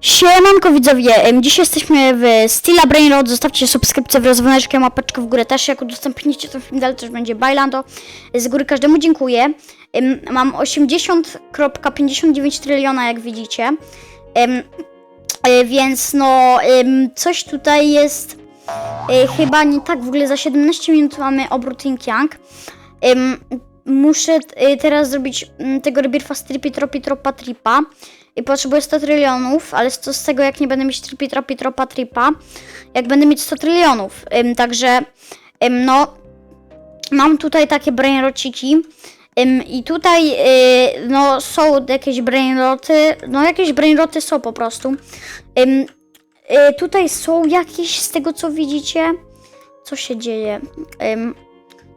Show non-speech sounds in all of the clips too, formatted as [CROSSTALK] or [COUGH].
Siemanko widzowie, dzisiaj jesteśmy w Stila Brainrod, zostawcie subskrypcję wraz z dzwoneczkiem, łapeczkę w górę też, jak udostępnicie ten film dalej też będzie Bailando. Z góry każdemu dziękuję. Mam 80,59 tryliona, jak widzicie. E, Więc no, coś tutaj jest e, chyba nie tak, w ogóle za 17 minut mamy obrót Yin Yang. Muszę e, teraz zrobić mm, tego rebirfa z tripi, tropi, tropa, tripa. I potrzebuję 100 trylionów, ale co z tego, jak nie będę mieć tripi, tropi, tropa, tripa, jak będę mieć 100 trylionów. Ym, także, ym, no, mam tutaj takie brainrociki. Ym, I tutaj, y, no, są jakieś brainroty, no, jakieś brainroty są po prostu. Ym, y, tutaj są jakieś, z tego co widzicie, co się dzieje. Ym,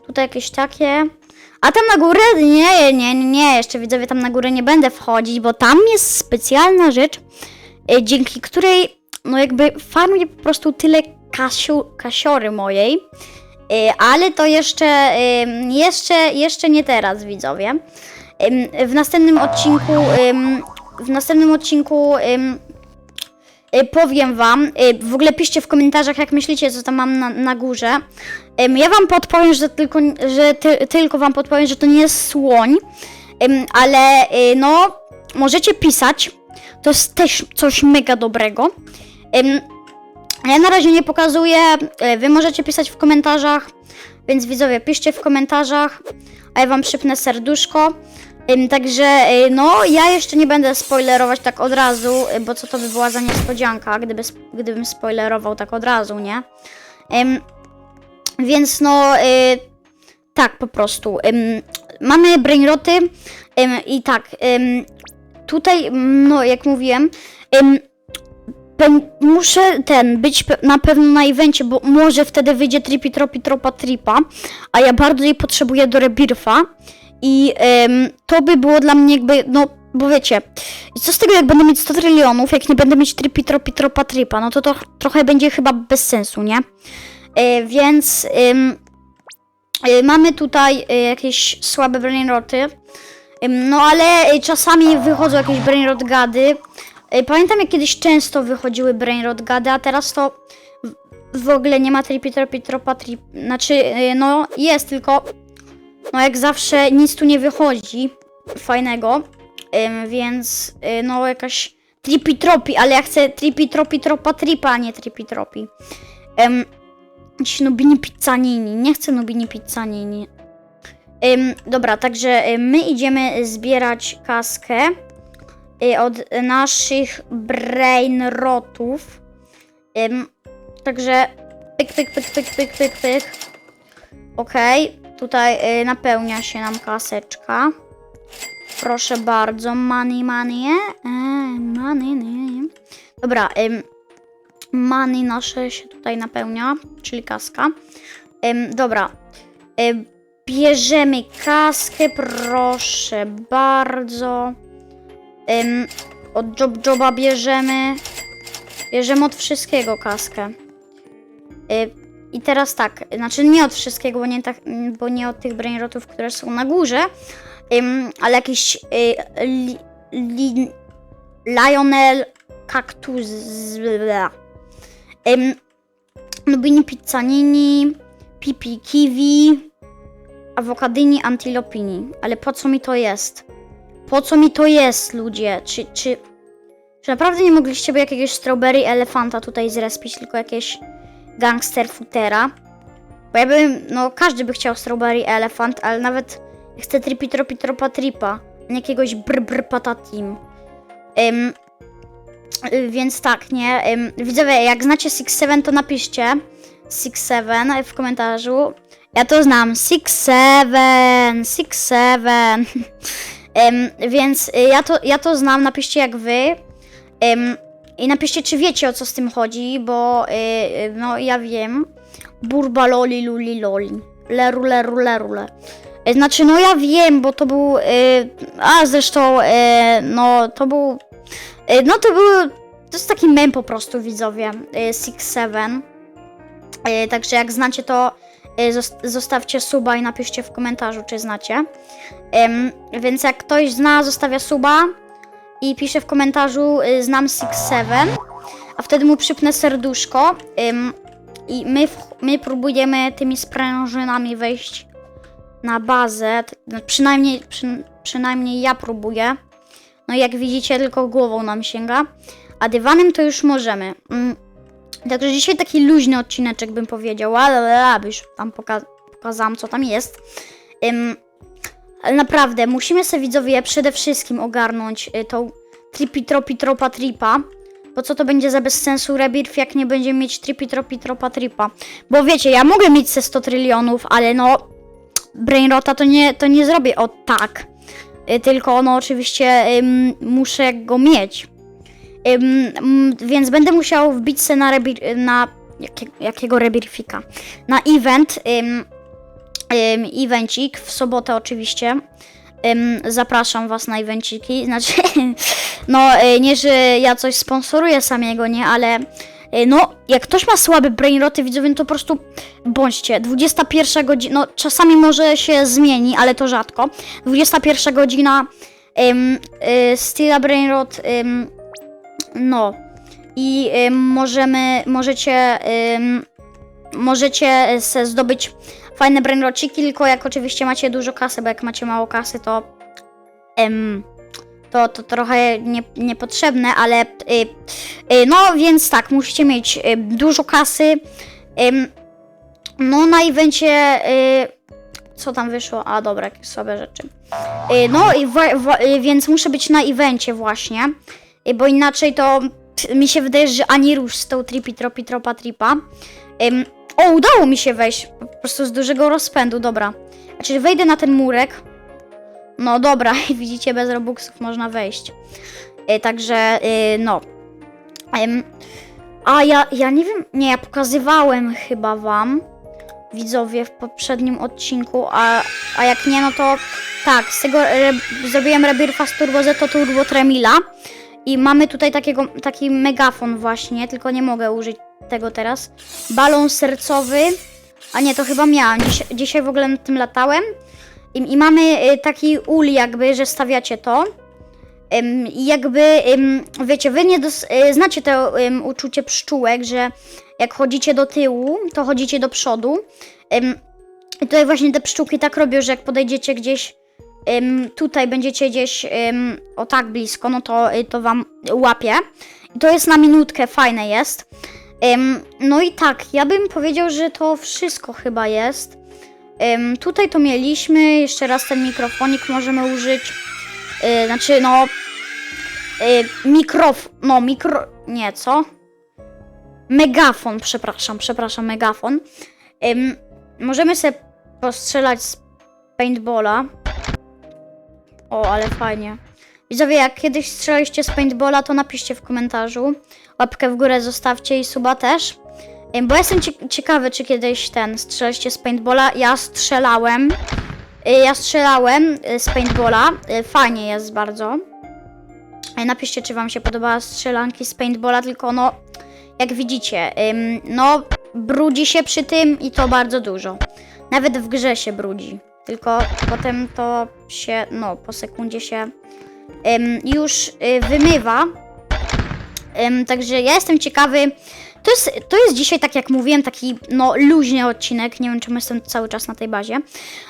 tutaj jakieś takie. A tam na górę? Nie, nie, nie, jeszcze widzowie tam na górę nie będę wchodzić, bo tam jest specjalna rzecz, e, dzięki której, no jakby farmię po prostu tyle kasiu, kasiory mojej, e, ale to jeszcze, jeszcze, jeszcze nie teraz widzowie. W następnym odcinku, w następnym odcinku powiem wam, e, w ogóle piszcie w komentarzach, jak myślicie, co tam mam na, na górze. Ja wam podpowiem, że tylko, że ty, tylko wam podpowiem, że to nie jest słoń, ale y, no, możecie pisać. To jest też coś mega dobrego. Ja na razie nie pokazuję, wy możecie pisać w komentarzach, więc widzowie, piszcie w komentarzach, a ja wam przypnę serduszko. Także, e, no, ja jeszcze nie będę spoilerować tak od razu, e, bo co to by była za niespodzianka, gdyby, gdybym spoilerował tak od razu, nie? Więc no, y, tak po prostu. Mamy brainroty ym, i tak, tutaj, no jak mówiłem, muszę ten, być na pewno na evencie, bo może wtedy wyjdzie tripi, tropi, tropa, tripa, a ja bardzo jej potrzebuję do rebirfa i ym, to by było dla mnie jakby, no, bo wiecie, co z tego jak będę mieć 100 trylionów, jak nie będę mieć tripi, tropi, tropa, tripa, no to, to trochę będzie chyba bez sensu, nie? E, więc ym, e, mamy tutaj e, jakieś słabe brainroty. No ale e, czasami wychodzą jakieś brainrot gady. E, pamiętam jak kiedyś często wychodziły brainrot gady, a teraz to w, ogóle nie ma tripi, tropi, tropa, trip. Znaczy, e, no jest, tylko no jak zawsze nic tu nie wychodzi fajnego. Ym, więc e, no jakaś tripi, tropi, ale ja chcę tripi, tropi, tropa, tripa, a nie tripi, tropi. Ym, Dziś Nubini Pizzanini. Nie chcę Nubini Pizzanini. Ym, dobra, także y, my idziemy zbierać kaskę y, od naszych brainrotów. Ym, także pyk, pyk, pyk, pyk, pyk, pyk, pyk. Okej, tutaj y, napełnia się nam kaseczka. Proszę bardzo, money, money, e, money, nie. Dobra, ym, money nasze się tutaj napełnia, czyli kaska. Ym, dobra. Ym, bierzemy kaskę, proszę bardzo. Ym, od job joba bierzemy. Bierzemy od wszystkiego kaskę. Y, I teraz tak, znaczy nie od wszystkiego, bo nie, tak, bo nie od tych brainrotów, które są na górze, ym, ale jakiś y, li, li, Lionel Cactus. Ym, Nubini Pizzanini, Pipi Kiwi, Awokadyni Antilopini. Ale po co mi to jest? Po co mi to jest, ludzie? Czy, czy, czy naprawdę nie mogliście by jakiegoś strawberry elefanta tutaj zrespić, tylko jakieś gangster futera? Bo ja bym, no każdy by chciał strawberry elefant, ale nawet chcę tripi tropi tropa tripa, nie jakiegoś brr brr patatim. Y, Więc tak, nie? Ym, Widzowie, jak znacie Six Seven, to napiszcie Six Seven w komentarzu. Ja to znam. Six Seven, Six Seven. [LAUGHS] Ym, Więc y, ja to, ja to znam, napiszcie jak wy. I napiszcie, czy wiecie o co z tym chodzi, bo y, y, no ja wiem. Burba loli luli loli. Leru leru leru le. Y, Znaczy, no ja wiem, bo to był. y, A zresztą, y, no to był Y, No to był, to jest taki mem po prostu widzowie, y, Six Seven. Y, Także jak znacie to y, zos- zostawcie suba i napiszcie w komentarzu czy znacie. Więc jak ktoś zna, zostawia suba i pisze w komentarzu y, znam Six Seven, a wtedy mu przypnę serduszko i my, my próbujemy tymi sprężynami wejść na bazę. No, Przynajmniej, przy, przynajmniej ja próbuję. No jak widzicie, tylko głową nam sięga. A dywanem to już możemy. Mm. Także dzisiaj taki luźny odcineczek bym powiedział, ale już tam poka pokazałam co tam jest. Ale naprawdę, musimy sobie widzowie przede wszystkim ogarnąć y, tą tripi tropi tropa tripa. Bo co to będzie za bez sensu rebirth, jak nie będziemy mieć tripi tropi tropa tripa. Bo wiecie, ja mogę mieć ze 100 trylionów, ale no brainrota to nie, to nie zrobię o tak. Y, Tylko no oczywiście ym, muszę go mieć. Ym, mm, więc będę musiał wbić se na, rebir, na jakie, jakiego rebirfika? Na event, ym, evencik w sobotę oczywiście. Zapraszam was na evenciki. [LAUGHS] Znaczy, no y, nie, że ja coś sponsoruję samego, nie, ale y, no, jak ktoś ma słabe brainroty widzowie, no to po prostu bądźcie. 21 godzina, no czasami może się zmieni, ale to rzadko. 21 godzina ym, y, Stila Brainrot, ym, no i możemy, możecie, możecie se zdobyć fajne brainrociki, tylko jak oczywiście macie dużo kasy, bo jak macie mało kasy, to ym, to, to trochę nie, niepotrzebne, ale y, y, no więc tak, musicie mieć y, dużo kasy. Ym, no na evencie, y, co tam wyszło? A dobra, jakieś słabe rzeczy. Y, no i y, więc muszę być na evencie właśnie, y, bo inaczej to mi się wydaje, że ani rusz z tą tripi tropi tropa tripa. Ym, o, udało mi się wejść, po prostu z dużego rozpędu, dobra. Znaczy wejdę na ten murek. No dobra, [LAUGHS] widzicie, bez robuxów można wejść. Y, także, y, no. Ym, a ja, ja nie wiem, nie, ja pokazywałem chyba wam, widzowie, w poprzednim odcinku, a, a jak nie, no to tak, z tego re, zrobiłem Rebirfa z Turbo Zeto Turbo Tremila i mamy tutaj takiego, taki megafon właśnie, tylko nie mogę użyć tego teraz. Balon sercowy, a nie, to chyba miałam, Dziś, dzisiaj w ogóle nad tym latałem i, i mamy y, taki ul jakby, że stawiacie to. I jakby, wiecie, wy nie y, znacie to uczucie pszczółek, że jak chodzicie do tyłu, to chodzicie do przodu. I tutaj właśnie te pszczółki tak robią, że jak podejdziecie gdzieś tutaj, będziecie gdzieś o tak blisko, no to, y, to wam łapie. I to jest na minutkę, fajne jest. No i tak, ja bym powiedział, że to wszystko chyba jest. Tutaj to mieliśmy, jeszcze raz ten mikrofonik możemy użyć. Y, znaczy, no. Y, mikrof. No, mikro. Nie, co? Megafon, przepraszam, przepraszam, megafon. Możemy sobie postrzelać z paintballa. O, ale fajnie. Widzowie, jak kiedyś strzelaliście z paintballa, to napiszcie w komentarzu. Łapkę w górę zostawcie i suba też. Bo jestem cie- ciekawy, czy kiedyś ten strzelaliście z paintballa. Ja strzelałem. Y, Ja strzelałem y, z paintballa. Y, Fajnie jest bardzo. Y, Napiszcie, czy wam się podobała strzelanki z paintballa, tylko no, jak widzicie, no, brudzi się przy tym i to bardzo dużo. Nawet w grze się brudzi. Tylko potem to się, no, po sekundzie się już y, wymywa. Ym, także ja jestem ciekawy. To jest, to jest dzisiaj, tak jak mówiłem, taki no luźny odcinek. Nie wiem, czemu jestem cały czas na tej bazie.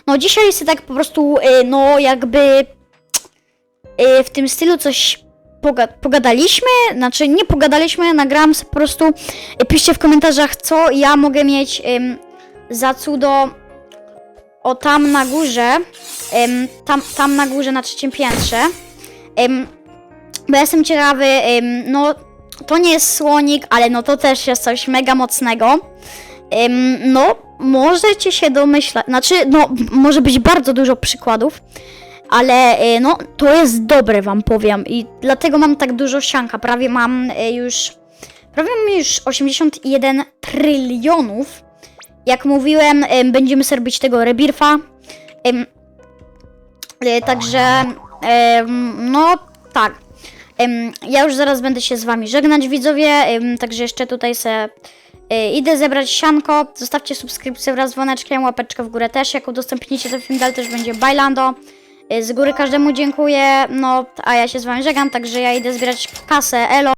No dzisiaj jest tak po prostu, y, no jakby y, w tym stylu coś poga pogadaliśmy. Znaczy nie pogadaliśmy, sobie po prostu. Piszcie w komentarzach, co ja mogę mieć ym, za cudo o tam na górze. Tam, tam na górze na trzecim piętrze. Ym, bo jestem ciekawy, ym, no to nie jest słonik, ale no to też jest coś mega mocnego. Ym, no, możecie się domyślać, znaczy, no, może być bardzo dużo przykładów, ale y, no, to jest dobre, wam powiem, i dlatego mam tak dużo sianka. Prawie mam y, już, prawie mam już 81 trylionów. Jak mówiłem, będziemy sobie robić tego rebirfa. Y, także, no, tak. Ja już zaraz będę się z wami żegnać, widzowie, także jeszcze tutaj se y, idę zebrać sianko. Zostawcie subskrypcję wraz z dzwoneczkiem, łapeczkę w górę też. Jak udostępnicie ten film dalej, też będzie Bailando. Y, Z góry każdemu dziękuję, no a ja się z wami żegnam, także ja idę zbierać kasę, elo.